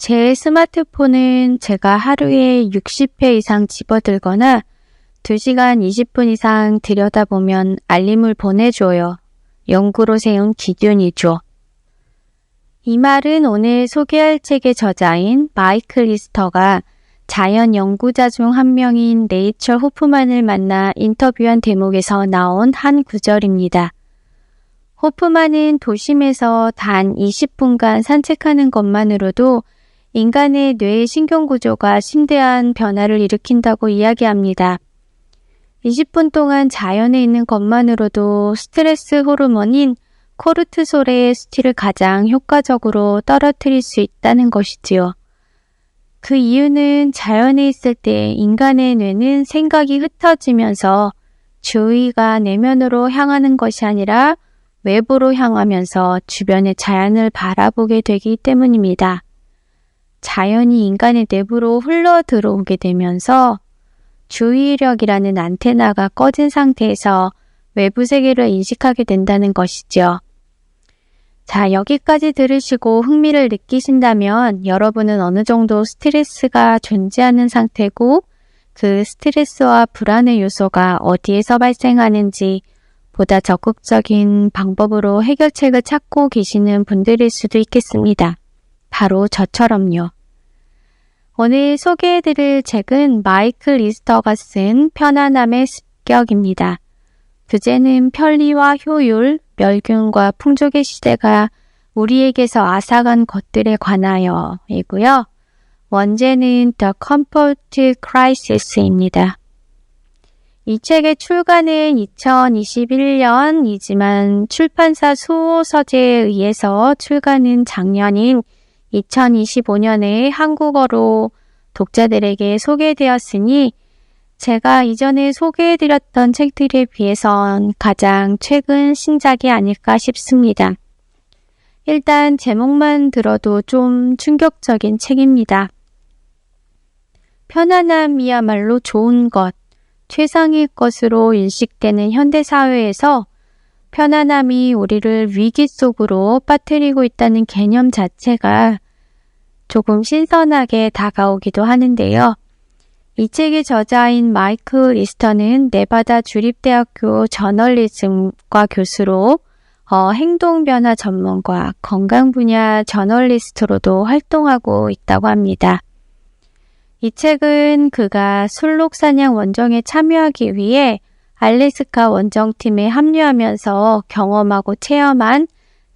제 스마트폰은 제가 하루에 60회 이상 집어들거나 2시간 20분 이상 들여다보면 알림을 보내줘요. 연구로 세운 기준이죠. 이 말은 오늘 소개할 책의 저자인 마이클 리스터가 자연 연구자 중 한 명인 레이첼 호프만을 만나 인터뷰한 대목에서 나온 한 구절입니다. 호프만은 도심에서 단 20분간 산책하는 것만으로도 인간의 뇌의 신경구조가 심대한 변화를 일으킨다고 이야기합니다. 20분 동안 자연에 있는 것만으로도 스트레스 호르몬인 코르트솔의 수치를 가장 효과적으로 떨어뜨릴 수 있다는 것이지요. 그 이유는 자연에 있을 때 인간의 뇌는 생각이 흩어지면서 주의가 내면으로 향하는 것이 아니라 외부로 향하면서 주변의 자연을 바라보게 되기 때문입니다. 자연이 인간의 내부로 흘러 들어오게 되면서 주의력이라는 안테나가 꺼진 상태에서 외부 세계를 인식하게 된다는 것이죠. 자, 여기까지 들으시고 흥미를 느끼신다면 여러분은 어느 정도 스트레스가 존재하는 상태고 그 스트레스와 불안의 요소가 어디에서 발생하는지 보다 적극적인 방법으로 해결책을 찾고 계시는 분들일 수도 있겠습니다. 바로 저처럼요. 오늘 소개해드릴 책은 마이클 리스터가 쓴 편안함의 습격입니다. 부제는 편리와 효율, 멸균과 풍족의 시대가 우리에게서 앗아간 것들에 관하여 이고요. 원제는 The Comfort Crisis입니다. 이 책의 출간은 2021년이지만 출판사 수호서재에 의해서 출간은 작년인 2025년에 한국어로 독자들에게 소개되었으니 제가 이전에 소개해드렸던 책들에 비해선 가장 최근 신작이 아닐까 싶습니다. 일단 제목만 들어도 좀 충격적인 책입니다. 편안함이야말로 좋은 것, 최상의 것으로 인식되는 현대사회에서 편안함이 우리를 위기 속으로 빠뜨리고 있다는 개념 자체가 조금 신선하게 다가오기도 하는데요. 이 책의 저자인 마이크 리스터는 네바다 주립대학교 저널리즘과 교수로 어, 행동변화 전문가, 건강 분야 저널리스트로도 활동하고 있다고 합니다. 이 책은 그가 술록 사냥 원정에 참여하기 위해 알래스카 원정팀에 합류하면서 경험하고 체험한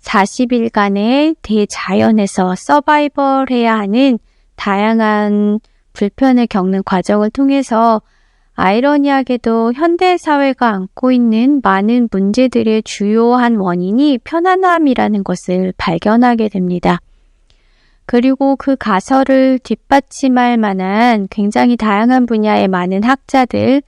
40일간의 대자연에서 서바이벌 해야 하는 다양한 불편을 겪는 과정을 통해서 아이러니하게도 현대 사회가 안고 있는 많은 문제들의 주요한 원인이 편안함이라는 것을 발견하게 됩니다. 그리고 그 가설을 뒷받침할 만한 굉장히 다양한 분야의 많은 학자들,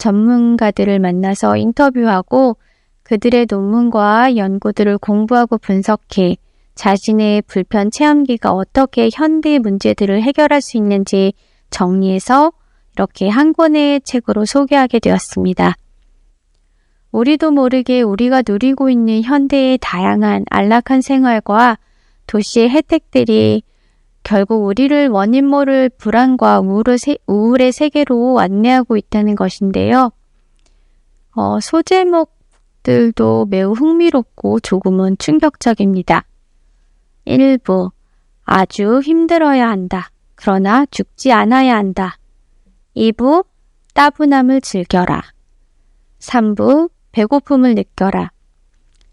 전문가들을 만나서 인터뷰하고 그들의 논문과 연구들을 공부하고 분석해 자신의 불편 체험기가 어떻게 현대 문제들을 해결할 수 있는지 정리해서 이렇게 한 권의 책으로 소개하게 되었습니다. 우리도 모르게 우리가 누리고 있는 현대의 다양한 안락한 생활과 도시의 혜택들이 결국 우리를 원인 모를 불안과 우울의, 세 계로 안내하고 있다는 것인데요. 어, 소제목들도 매우 흥미롭고 조금은 충격적입니다. 1부 아주 힘들어야 한다. 그러나 죽지 않아야 한다. 2부 따분함을 즐겨라. 3부 배고픔을 느껴라.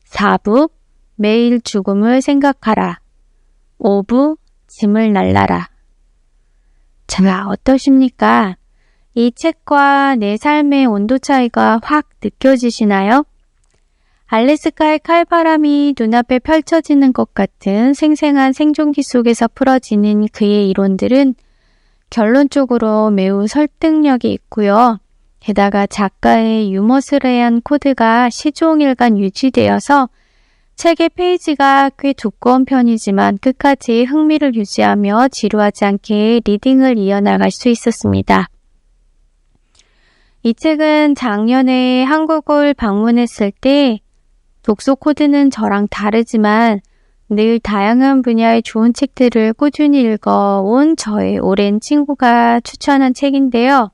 4부 매일 죽음을 생각하라. 5부 짐을 날라라. 자, 어떠십니까? 이 책과 내 삶의 온도 차이가 확 느껴지시나요? 알래스카의 칼바람이 눈앞에 펼쳐지는 것 같은 생생한 생존기 속에서 풀어지는 그의 이론들은 결론적으로 매우 설득력이 있고요. 게다가 작가의 유머스레한 코드가 시종일관 유지되어서 책의 페이지가 꽤 두꺼운 편이지만 끝까지 흥미를 유지하며 지루하지 않게 리딩을 이어나갈 수 있었습니다. 이 책은 작년에 한국을 방문했을 때 독서 코드는 저랑 다르지만 늘 다양한 분야의 좋은 책들을 꾸준히 읽어온 저의 오랜 친구가 추천한 책인데요.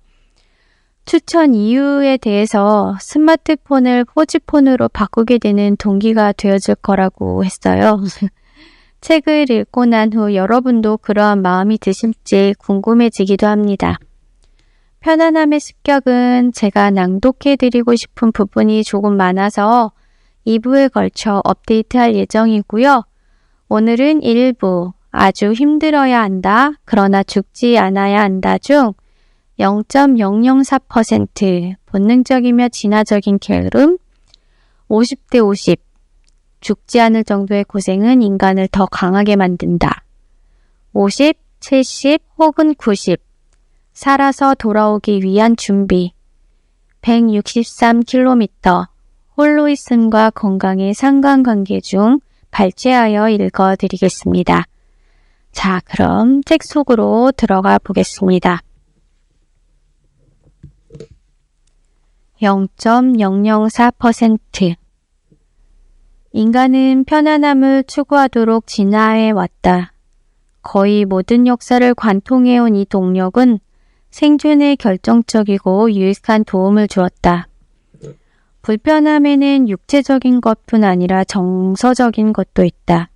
추천 이유에 대해서 스마트폰을 포지폰으로 바꾸게 되는 동기가 되어줄 거라고 했어요. 책을 읽고 난 후 여러분도 그러한 마음이 드실지 궁금해지기도 합니다. 편안함의 습격은 제가 낭독해드리고 싶은 부분이 조금 많아서 2부에 걸쳐 업데이트할 예정이고요. 오늘은 1부 아주 힘들어야 한다, 그러나 죽지 않아야 한다 중 0.004% 본능적이며 진화적인 게으름 50대 50 죽지 않을 정도의 고생은 인간을 더 강하게 만든다. 50, 70 혹은 90 살아서 돌아오기 위한 준비 163km 홀로 있음과 건강의 상관관계 중 발제하여 읽어드리겠습니다. 자, 그럼 책 속으로 들어가 보겠습니다. 0.004% 인간은 편안함을 추구하도록 진화해 왔다. 거의 모든 역사를 관통해온 이 동력은 생존에 결정적이고 유익한 도움을 주었다. 불편함에는 육체적인 것뿐 아니라 정서적인 것도 있다.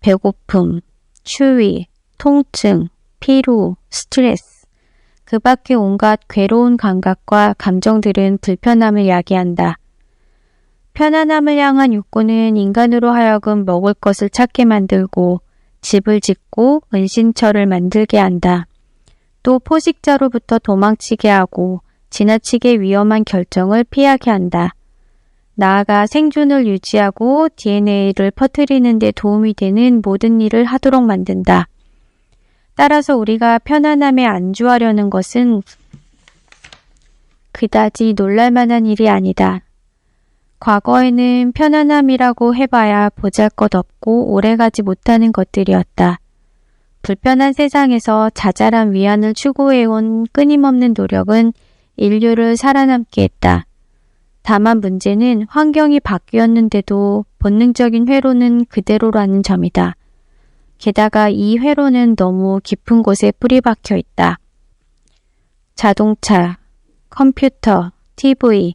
배고픔, 추위, 통증, 피로, 스트레스, 그 밖에 온갖 괴로운 감각과 감정들은 불편함을 야기한다. 편안함을 향한 욕구는 인간으로 하여금 먹을 것을 찾게 만들고 집을 짓고 은신처를 만들게 한다. 또 포식자로부터 도망치게 하고 지나치게 위험한 결정을 피하게 한다. 나아가 생존을 유지하고 DNA를 퍼뜨리는 데 도움이 되는 모든 일을 하도록 만든다. 따라서 우리가 편안함에 안주하려는 것은 그다지 놀랄만한 일이 아니다. 과거에는 편안함이라고 해봐야 보잘 것 없고 오래가지 못하는 것들이었다. 불편한 세상에서 자잘한 위안을 추구해온 끊임없는 노력은 인류를 살아남게 했다. 다만 문제는 환경이 바뀌었는데도 본능적인 회로는 그대로라는 점이다. 게다가 이 회로는 너무 깊은 곳에 뿌리 박혀 있다. 자동차, 컴퓨터, TV,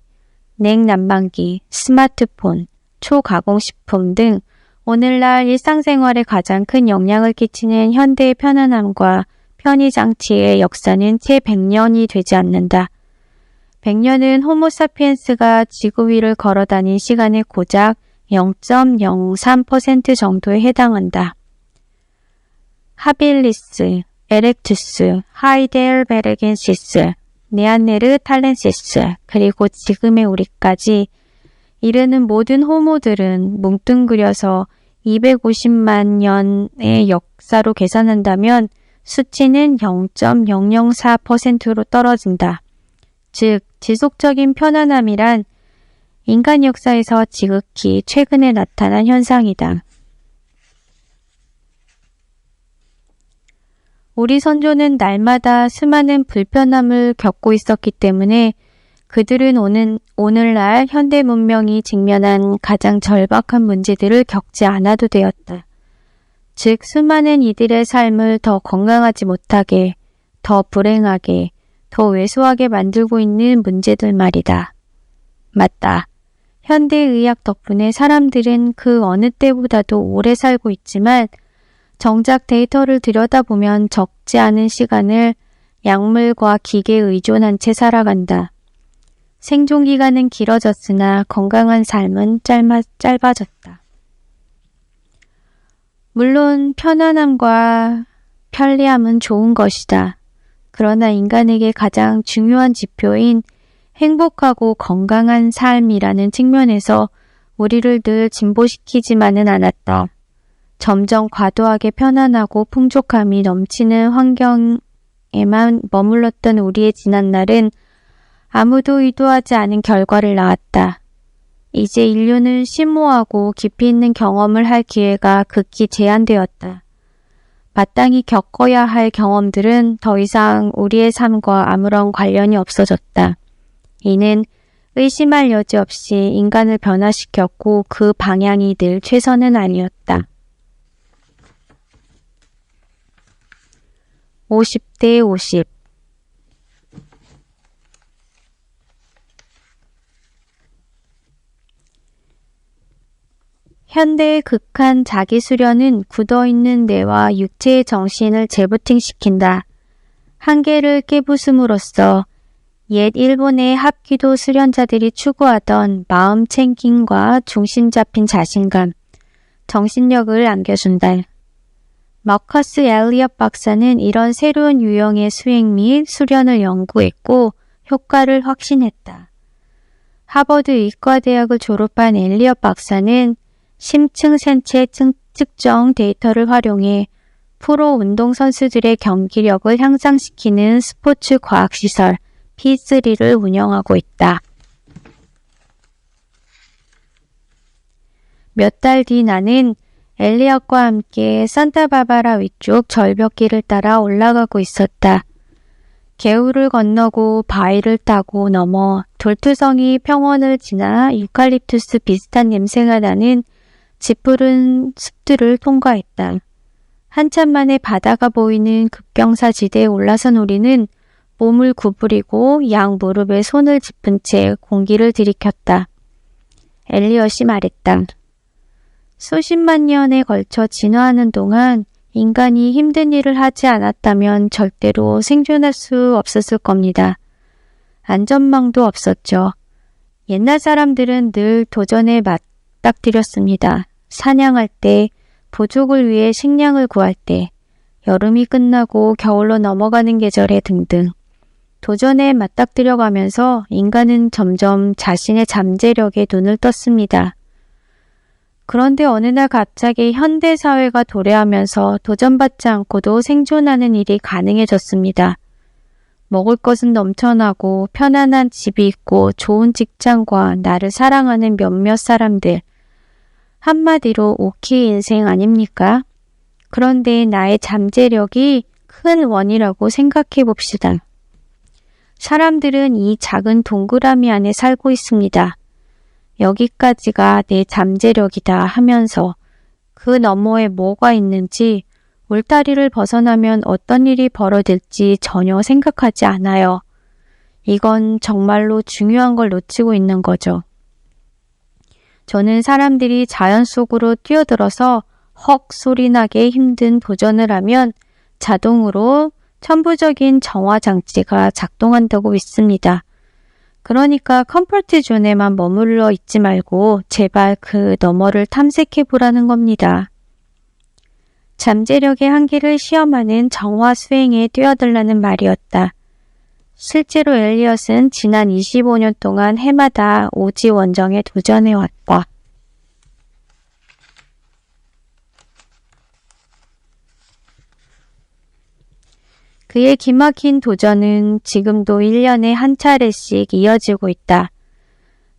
냉난방기, 스마트폰, 초가공식품 등 오늘날 일상생활에 가장 큰 영향을 끼치는 현대의 편안함과 편의장치의 역사는 채 100년이 되지 않는다. 100년은 호모사피엔스가 지구 위를 걸어다닌 시간의 고작 0.03% 정도에 해당한다. 하빌리스, 에렉투스, 하이델베르겐시스, 네안네르 탈렌시스, 그리고 지금의 우리까지 이르는 모든 호모들은 뭉뚱그려서 250만 년의 역사로 계산한다면 수치는 0.004%로 떨어진다. 즉, 지속적인 편안함이란 인간 역사에서 지극히 최근에 나타난 현상이다. 우리 선조는 날마다 수많은 불편함을 겪고 있었기 때문에 그들은 오는, 오늘날 현대 문명이 직면한 가장 절박한 문제들을 겪지 않아도 되었다. 즉, 수많은 이들의 삶을 더 건강하지 못하게, 더 불행하게, 더 왜소하게 만들고 있는 문제들 말이다. 맞다. 현대의학 덕분에 사람들은 그 어느 때보다도 오래 살고 있지만 정작 데이터를 들여다보면 적지 않은 시간을 약물과 기계에 의존한 채 살아간다. 생존 기간은 길어졌으나 건강한 삶은 짧아, 짧아졌다. 물론 편안함과 편리함은 좋은 것이다. 그러나 인간에게 가장 중요한 지표인 행복하고 건강한 삶이라는 측면에서 우리를 늘 진보시키지만은 않았다. 점점 과도하게 편안하고 풍족함이 넘치는 환경에만 머물렀던 우리의 지난 날은 아무도 의도하지 않은 결과를 낳았다. 이제 인류는 심오하고 깊이 있는 경험을 할 기회가 극히 제한되었다. 마땅히 겪어야 할 경험들은 더 이상 우리의 삶과 아무런 관련이 없어졌다. 이는 의심할 여지 없이 인간을 변화시켰고 그 방향이 늘 최선은 아니었다. 50대 50 현대의 극한 자기 수련은 굳어있는 뇌와 육체의 정신을 재부팅시킨다. 한계를 깨부숨으로써 옛 일본의 합기도 수련자들이 추구하던 마음 챙김과 중심 잡힌 자신감, 정신력을 안겨준다. 마커스 엘리엇 박사는 이런 새로운 유형의 수행 및 수련을 연구했고 효과를 확신했다. 하버드 의과대학을 졸업한 엘리엇 박사는 심층 생체 측정 데이터를 활용해 프로 운동선수들의 경기력을 향상시키는 스포츠 과학시설 P3를 운영하고 있다. 몇 달 뒤 나는 엘리엇과 함께 산타바바라 위쪽 절벽길을 따라 올라가고 있었다. 개울을 건너고 바위를 따고 넘어 돌투성이 평원을 지나 유칼립투스 비슷한 냄새가 나는 짙푸른 숲들을 통과했다. 한참 만에 바다가 보이는 급경사 지대에 올라선 우리는 몸을 구부리고 양 무릎에 손을 짚은 채 공기를 들이켰다. 엘리엇이 말했다. 수십만 년에 걸쳐 진화하는 동안 인간이 힘든 일을 하지 않았다면 절대로 생존할 수 없었을 겁니다. 안전망도 없었죠. 옛날 사람들은 늘 도전에 맞닥뜨렸습니다. 사냥할 때, 부족을 위해 식량을 구할 때, 여름이 끝나고 겨울로 넘어가는 계절에 등등. 도전에 맞닥뜨려가면서 인간은 점점 자신의 잠재력에 눈을 떴습니다. 그런데 어느 날 갑자기 현대사회가 도래하면서 도전받지 않고도 생존하는 일이 가능해졌습니다. 먹을 것은 넘쳐나고 편안한 집이 있고 좋은 직장과 나를 사랑하는 몇몇 사람들. 한마디로 오키 인생 아닙니까? 그런데 나의 잠재력이 큰 원이라고 생각해 봅시다. 사람들은 이 작은 동그라미 안에 살고 있습니다. 여기까지가 내 잠재력이다 하면서 그 너머에 뭐가 있는지 울타리를 벗어나면 어떤 일이 벌어질지 전혀 생각하지 않아요. 이건 정말로 중요한 걸 놓치고 있는 거죠. 저는 사람들이 자연 속으로 뛰어들어서 헉 소리 나게 힘든 도전을 하면 자동으로 천부적인 정화 장치가 작동한다고 믿습니다. 그러니까 컴포트 존에만 머물러 있지 말고 제발 그 너머를 탐색해 보라는 겁니다. 잠재력의 한계를 시험하는 정화 수행에 뛰어들라는 말이었다. 실제로 엘리엇은 지난 25년 동안 해마다 오지 원정에 도전해왔다. 그의 기막힌 도전은 지금도 1년에 한 차례씩 이어지고 있다.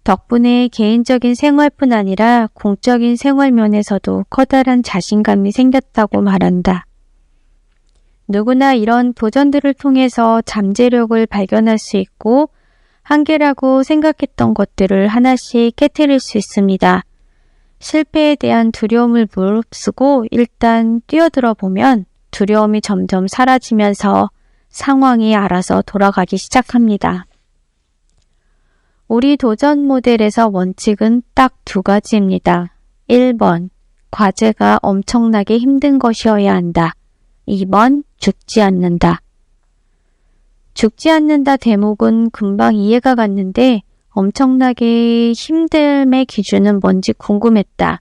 덕분에 개인적인 생활뿐 아니라 공적인 생활 면에서도 커다란 자신감이 생겼다고 말한다. 누구나 이런 도전들을 통해서 잠재력을 발견할 수 있고 한계라고 생각했던 것들을 하나씩 깨뜨릴 수 있습니다. 실패에 대한 두려움을 무릅쓰고 일단 뛰어들어 보면 두려움이 점점 사라지면서 상황이 알아서 돌아가기 시작합니다. 우리 도전 모델에서 원칙은 딱 두 가지입니다. 1번, 과제가 엄청나게 힘든 것이어야 한다. 2번, 죽지 않는다. 죽지 않는다 대목은 금방 이해가 갔는데 엄청나게 힘듦의 기준은 뭔지 궁금했다.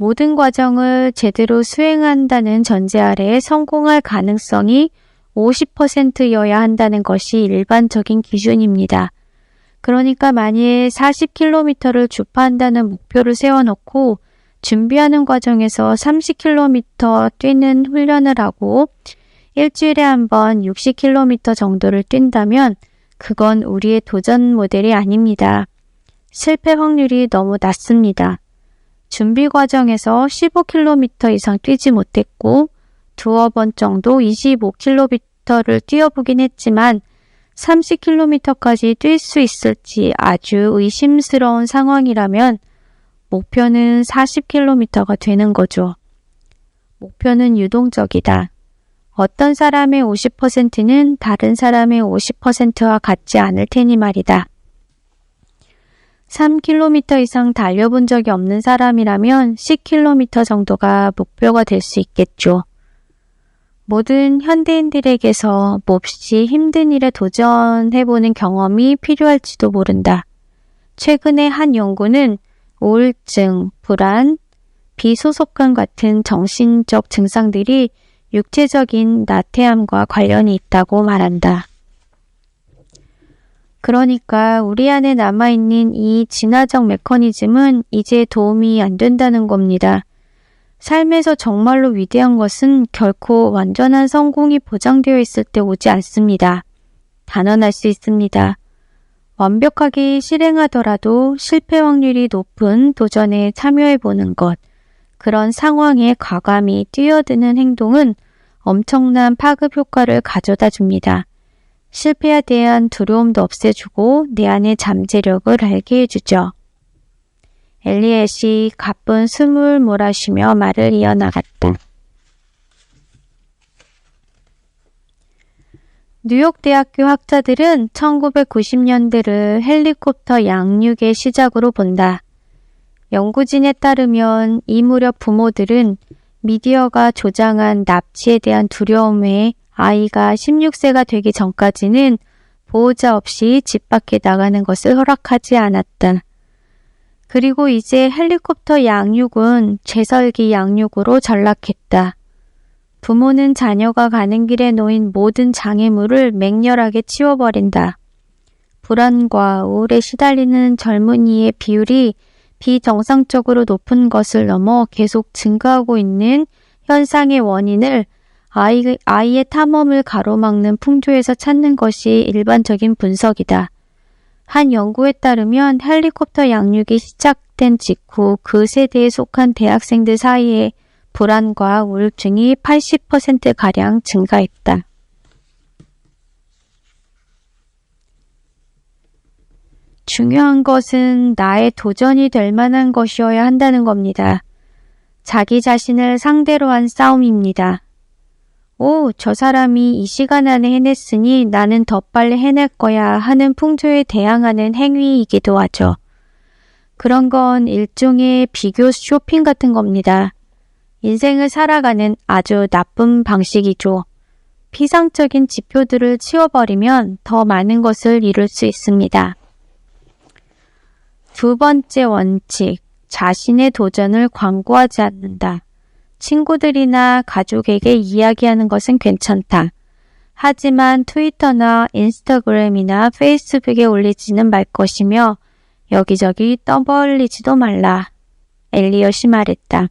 모든 과정을 제대로 수행한다는 전제 하에 성공할 가능성이 50%여야 한다는 것이 일반적인 기준입니다. 그러니까 만일 40km를 주파한다는 목표를 세워놓고 준비하는 과정에서 30km 뛰는 훈련을 하고 일주일에 한 번 60km 정도를 뛴다면 그건 우리의 도전 모델이 아닙니다. 실패 확률이 너무 낮습니다. 준비 과정에서 15km 이상 뛰지 못했고 두어 번 정도 25km를 뛰어보긴 했지만 30km까지 뛸 수 있을지 아주 의심스러운 상황이라면 목표는 40km가 되는 거죠. 목표는 유동적이다. 어떤 사람의 50%는 다른 사람의 50%와 같지 않을 테니 말이다. 3km 이상 달려본 적이 없는 사람이라면 10km 정도가 목표가 될 수 있겠죠. 모든 현대인들에게서 몹시 힘든 일에 도전해보는 경험이 필요할지도 모른다. 최근에 한 연구는 우울증, 불안, 비소속감 같은 정신적 증상들이 육체적인 나태함과 관련이 있다고 말한다. 그러니까 우리 안에 남아있는 이 진화적 메커니즘은 이제 도움이 안 된다는 겁니다. 삶에서 정말로 위대한 것은 결코 완전한 성공이 보장되어 있을 때 오지 않습니다. 단언할 수 있습니다. 완벽하게 실행하더라도 실패 확률이 높은 도전에 참여해 보는 것, 그런 상황에 과감히 뛰어드는 행동은 엄청난 파급 효과를 가져다 줍니다. 실패에 대한 두려움도 없애주고 내 안의 잠재력을 알게 해주죠. 엘리엣이 가쁜 숨을 몰아쉬며 말을 이어나갔다. 뉴욕 대학교 학자들은 1990년대를 헬리콥터 양육의 시작으로 본다. 연구진에 따르면 이 무렵 부모들은 미디어가 조장한 납치에 대한 두려움에 아이가 16세가 되기 전까지는 보호자 없이 집 밖에 나가는 것을 허락하지 않았다. 그리고 이제 헬리콥터 양육은 재설기 양육으로 전락했다. 부모는 자녀가 가는 길에 놓인 모든 장애물을 맹렬하게 치워버린다. 불안과 우울에 시달리는 젊은이의 비율이 비정상적으로 높은 것을 넘어 계속 증가하고 있는 현상의 원인을 아이, 아이의 탐험을 가로막는 풍조에서 찾는 것이 일반적인 분석이다. 한 연구에 따르면 헬리콥터 양육이 시작된 직후 그 세대에 속한 대학생들 사이에 불안과 우울증이 80%가량 증가했다. 중요한 것은 나의 도전이 될 만한 것이어야 한다는 겁니다. 자기 자신을 상대로 한 싸움입니다. 오, 저 사람이 이 시간 안에 해냈으니 나는 더 빨리 해낼 거야 하는 풍조에 대항하는 행위이기도 하죠. 그런 건 일종의 비교 쇼핑 같은 겁니다. 인생을 살아가는 아주 나쁜 방식이죠. 피상적인 지표들을 치워버리면 더 많은 것을 이룰 수 있습니다. 두 번째 원칙, 자신의 도전을 광고하지 않는다. 친구들이나 가족에게 이야기하는 것은 괜찮다. 하지만 트위터나 인스타그램이나 페이스북에 올리지는 말 것이며 여기저기 떠벌리지도 말라. 엘리엇이 말했다.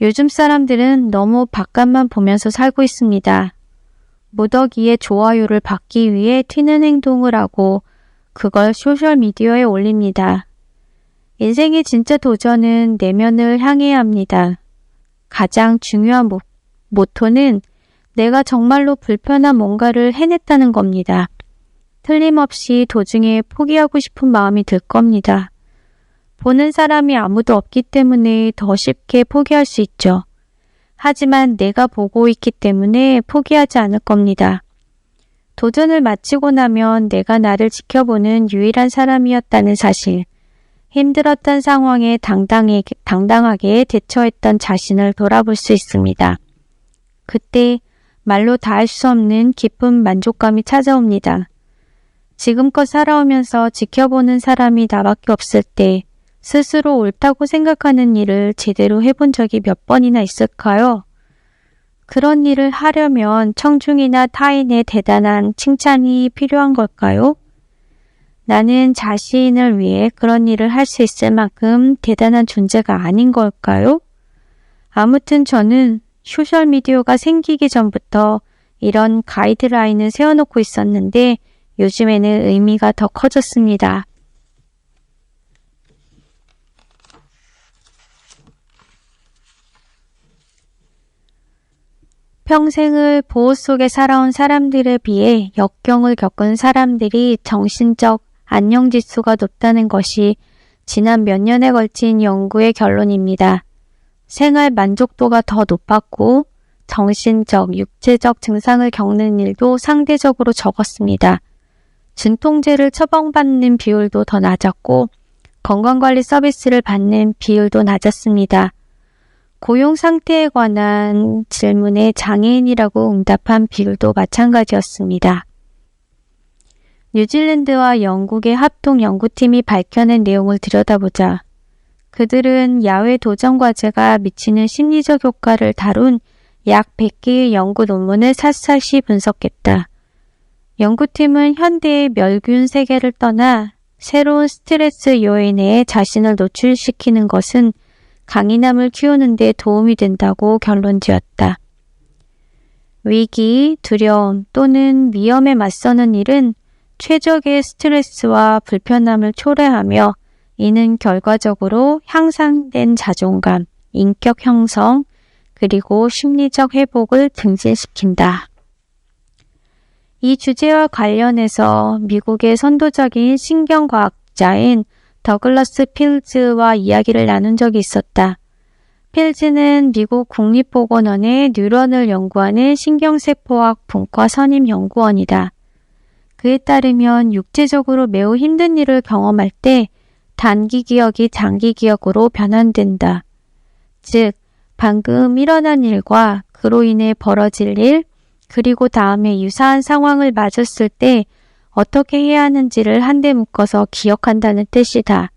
요즘 사람들은 너무 바깥만 보면서 살고 있습니다. 무더기에 좋아요를 받기 위해 튀는 행동을 하고 그걸 소셜미디어에 올립니다. 인생의 진짜 도전은 내면을 향해야 합니다. 가장 중요한 모, 모토는 내가 정말로 불편한 뭔가를 해냈다는 겁니다. 틀림없이 도중에 포기하고 싶은 마음이 들 겁니다. 보는 사람이 아무도 없기 때문에 더 쉽게 포기할 수 있죠. 하지만 내가 보고 있기 때문에 포기하지 않을 겁니다. 도전을 마치고 나면 내가 나를 지켜보는 유일한 사람이었다는 사실. 힘들었던 상황에 당당하게, 당당하게 대처했던 자신을 돌아볼 수 있습니다. 그때 말로 다 할 수 없는 깊은 만족감이 찾아옵니다. 지금껏 살아오면서 지켜보는 사람이 나밖에 없을 때 스스로 옳다고 생각하는 일을 제대로 해본 적이 몇 번이나 있을까요? 그런 일을 하려면 청중이나 타인의 대단한 칭찬이 필요한 걸까요? 나는 자신을 위해 그런 일을 할 수 있을 만큼 대단한 존재가 아닌 걸까요? 아무튼 저는 소셜미디어가 생기기 전부터 이런 가이드라인을 세워놓고 있었는데 요즘에는 의미가 더 커졌습니다. 평생을 보호 속에 살아온 사람들에 비해 역경을 겪은 사람들이 정신적 안녕 지수가 높다는 것이 지난 몇 년에 걸친 연구의 결론입니다. 생활 만족도가 더 높았고 정신적, 육체적 증상을 겪는 일도 상대적으로 적었습니다. 진통제를 처방받는 비율도 더 낮았고 건강관리 서비스를 받는 비율도 낮았습니다. 고용 상태에 관한 질문에 장애인이라고 응답한 비율도 마찬가지였습니다. 뉴질랜드와 영국의 합동 연구팀이 밝혀낸 내용을 들여다보자 그들은 야외 도전 과제가 미치는 심리적 효과를 다룬 약 100개의 연구 논문을 샅샅이 분석했다. 연구팀은 현대의 멸균 세계를 떠나 새로운 스트레스 요인에 자신을 노출시키는 것은 강인함을 키우는 데 도움이 된다고 결론 지었다. 위기, 두려움 또는 위험에 맞서는 일은 최적의 스트레스와 불편함을 초래하며 이는 결과적으로 향상된 자존감, 인격 형성, 그리고 심리적 회복을 증진시킨다. 이 주제와 관련해서 미국의 선도적인 신경과학자인 더글러스 필즈와 이야기를 나눈 적이 있었다. 필즈는 미국 국립보건원의 뉴런을 연구하는 신경세포학 분과 선임 연구원이다. 그에 따르면 육체적으로 매우 힘든 일을 경험할 때 단기 기억이 장기 기억으로 변환된다. 즉, 방금 일어난 일과 그로 인해 벌어질 일, 그리고 다음에 유사한 상황을 맞았을 때 어떻게 해야 하는지를 한데 묶어서 기억한다는 뜻이다.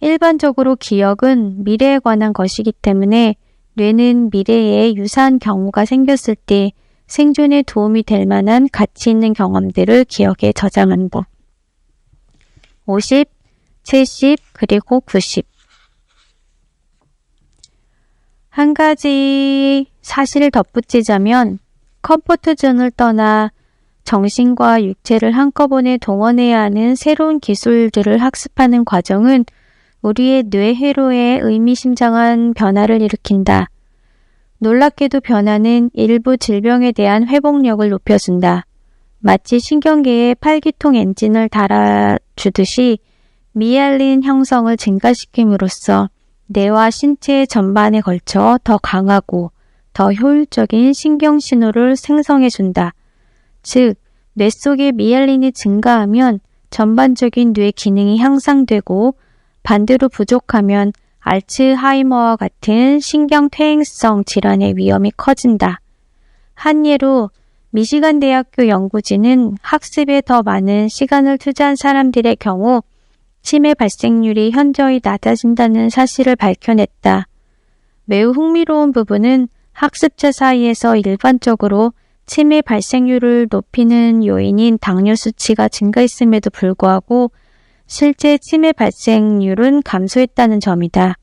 일반적으로 기억은 미래에 관한 것이기 때문에 뇌는 미래에 유사한 경우가 생겼을 때 생존에 도움이 될 만한 가치 있는 경험들을 기억에 저장한다. 50. 70 그리고 90. 한 가지 사실을 덧붙이자면 컴포트 존을 떠나 정신과 육체를 한꺼번에 동원해야 하는 새로운 기술들을 학습하는 과정은 우리의 뇌 회로에 의미심장한 변화를 일으킨다. 놀랍게도 변화는 일부 질병에 대한 회복력을 높여준다. 마치 신경계에 팔기통 엔진을 달아주듯이 미알린 형성을 증가시킴으로써 뇌와 신체 전반에 걸쳐 더 강하고 더 효율적인 신경 신호를 생성해 준다. 즉, 뇌 속의 미알린이 증가하면 전반적인 뇌 기능이 향상되고 반대로 부족하면 알츠하이머와 같은 신경 퇴행성 질환의 위험이 커진다. 한 예로 미시간 대학교 연구진은 학습에 더 많은 시간을 투자한 사람들의 경우 치매 발생률이 현저히 낮아진다는 사실을 밝혀냈다. 매우 흥미로운 부분은 학습자 사이에서 일반적으로 치매 발생률을 높이는 요인인 당뇨 수치가 증가했음에도 불구하고 실제 치매 발생률은 감소했다는 점이다.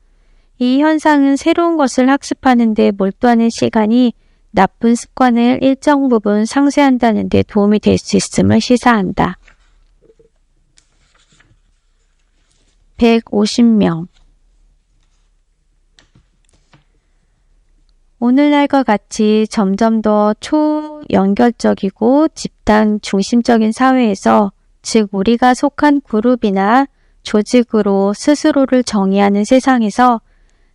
이 현상은 새로운 것을 학습하는 데 몰두하는 시간이 나쁜 습관을 일정 부분 상쇄한다는 데 도움이 될 수 있음을 시사한다. 150명 오늘날과 같이 점점 더 초연결적이고 집단 중심적인 사회에서 즉 우리가 속한 그룹이나 조직으로 스스로를 정의하는 세상에서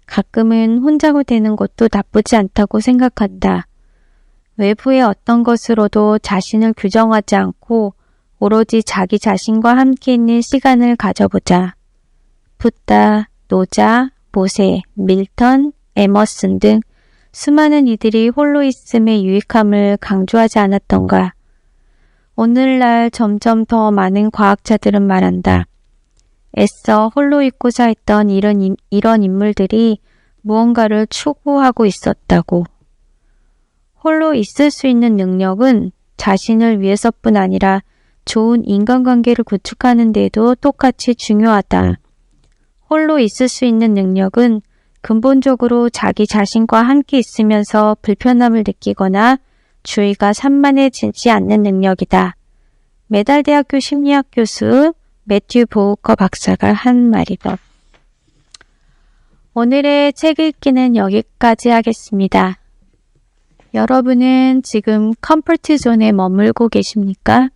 가끔은 혼자가 되는 것도 나쁘지 않다고 생각한다. 외부의 어떤 것으로도 자신을 규정하지 않고 오로지 자기 자신과 함께 있는 시간을 가져보자. 붓다, 노자, 모세, 밀턴, 에머슨 등 수많은 이들이 홀로 있음의 유익함을 강조하지 않았던가. 오늘날 점점 더 많은 과학자들은 말한다. 애써 홀로 있고자 했던 이런, 이런 인물들이 무언가를 추구하고 있었다고. 홀로 있을 수 있는 능력은 자신을 위해서뿐 아니라 좋은 인간관계를 구축하는 데도 똑같이 중요하다. 홀로 있을 수 있는 능력은 근본적으로 자기 자신과 함께 있으면서 불편함을 느끼거나 주의가 산만해지지 않는 능력이다. 메달대학교 심리학 교수 매튜 보우커 박사가 한 말이다. 오늘의 책 읽기는 여기까지 하겠습니다. 여러분은 지금 컴포트 존에 머물고 계십니까?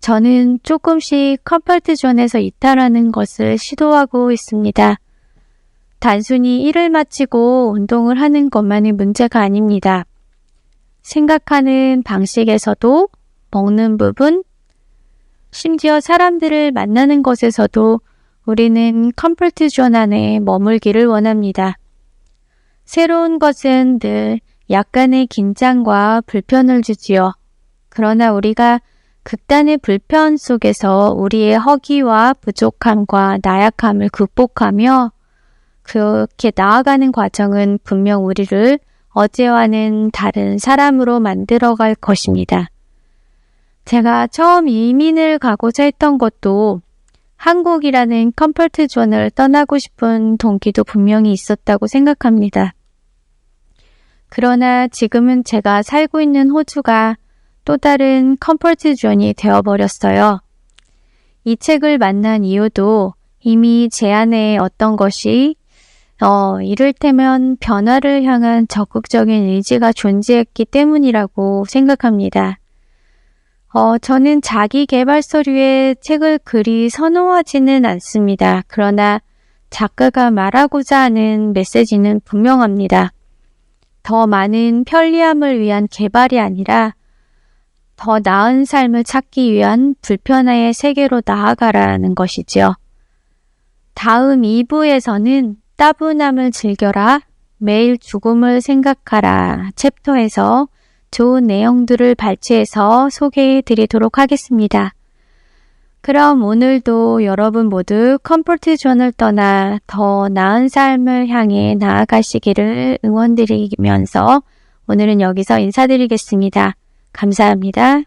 저는 조금씩 컴포트 존에서 이탈하는 것을 시도하고 있습니다. 단순히 일을 마치고 운동을 하는 것만이 문제가 아닙니다. 생각하는 방식에서도 먹는 부분, 심지어 사람들을 만나는 것에서도 우리는 컴포트 존 안에 머물기를 원합니다. 새로운 것은 늘 약간의 긴장과 불편을 주지요. 그러나 우리가 극단의 불편 속에서 우리의 허기와 부족함과 나약함을 극복하며 그렇게 나아가는 과정은 분명 우리를 어제와는 다른 사람으로 만들어갈 것입니다. 제가 처음 이민을 가고자 했던 것도 한국이라는 컴포트 존을 떠나고 싶은 동기도 분명히 있었다고 생각합니다. 그러나 지금은 제가 살고 있는 호주가 또 다른 컴포트 존이 되어버렸어요. 이 책을 만난 이유도 이미 제 안에 어떤 것이 어, 이를테면 변화를 향한 적극적인 의지가 존재했기 때문이라고 생각합니다. 어, 저는 자기 개발 서류에 책을 그리 선호하지는 않습니다. 그러나 작가가 말하고자 하는 메시지는 분명합니다. 더 많은 편리함을 위한 개발이 아니라 더 나은 삶을 찾기 위한 불편화의 세계로 나아가라는 것이지요. 다음 2부에서는 따분함을 즐겨라, 매일 죽음을 생각하라 챕터에서 좋은 내용들을 발췌해서 소개해 드리도록 하겠습니다. 그럼 오늘도 여러분 모두 컴포트 존을 떠나 더 나은 삶을 향해 나아가시기를 응원드리면서 오늘은 여기서 인사드리겠습니다. 감사합니다.